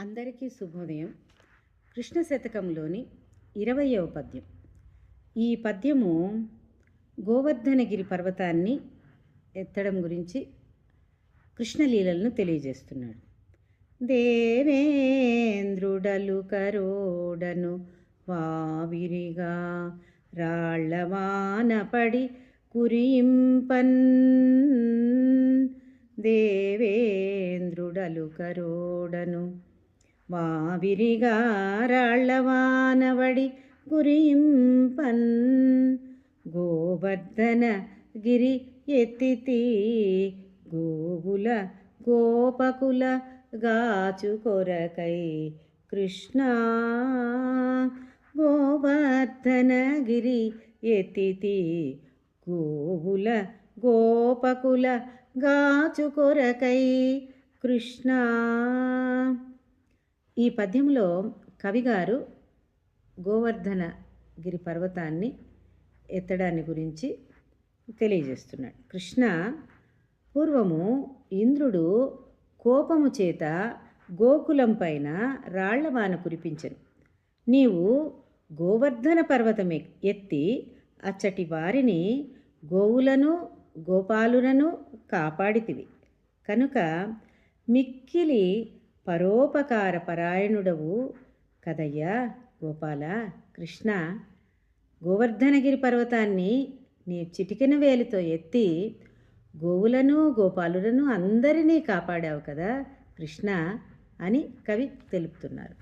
అందరికీ శుభోదయం. కృష్ణ శతకంలోని ఇరవయవ పద్యం. ఈ పద్యము గోవర్ధనగిరి పర్వతాన్ని ఎత్తడం గురించి కృష్ణలీలలను తెలియజేస్తున్నాడు. దేవేంద్రుడలు కరోడను వావిరిగా రాళ్ళవానపడి కురింపన్. దేవేంద్రుడలు కరోడను వావిరిగా రాళ్ళవానవడి కురింపన్ గోవర్ధన గిరి ఎత్తితి గోవుల గోపకుల గాచు కొరకై కృష్ణ గోవర్ధన గిరి ఎత్తితి గోవుల గోపకుల గాచు కొరకై కృష్ణ ఈ పద్యంలో కవిగారు గోవర్ధన గిరి పర్వతాన్ని ఎత్తడాన్ని గురించి తెలియజేస్తున్నాడు. కృష్ణ పూర్వము ఇంద్రుడు కోపము చేత గోకులం పైన రాళ్ళవాన కురిపించను. నీవు గోవర్ధన పర్వతం ఎత్తి అచ్చటి వారిని గోవులను గోపాలులను కాపాడితివి. కనుక మిక్కిలి పరోపకార పరాయణుడవు కదయ్యా గోపాల. కృష్ణ గోవర్ధనగిరి పర్వతాన్ని నీ చిటికెన వేలితో ఎత్తి గోవులను గోపాలులను అందరినీ కాపాడావు కదా కృష్ణ అని కవి తెలుపుతున్నారు.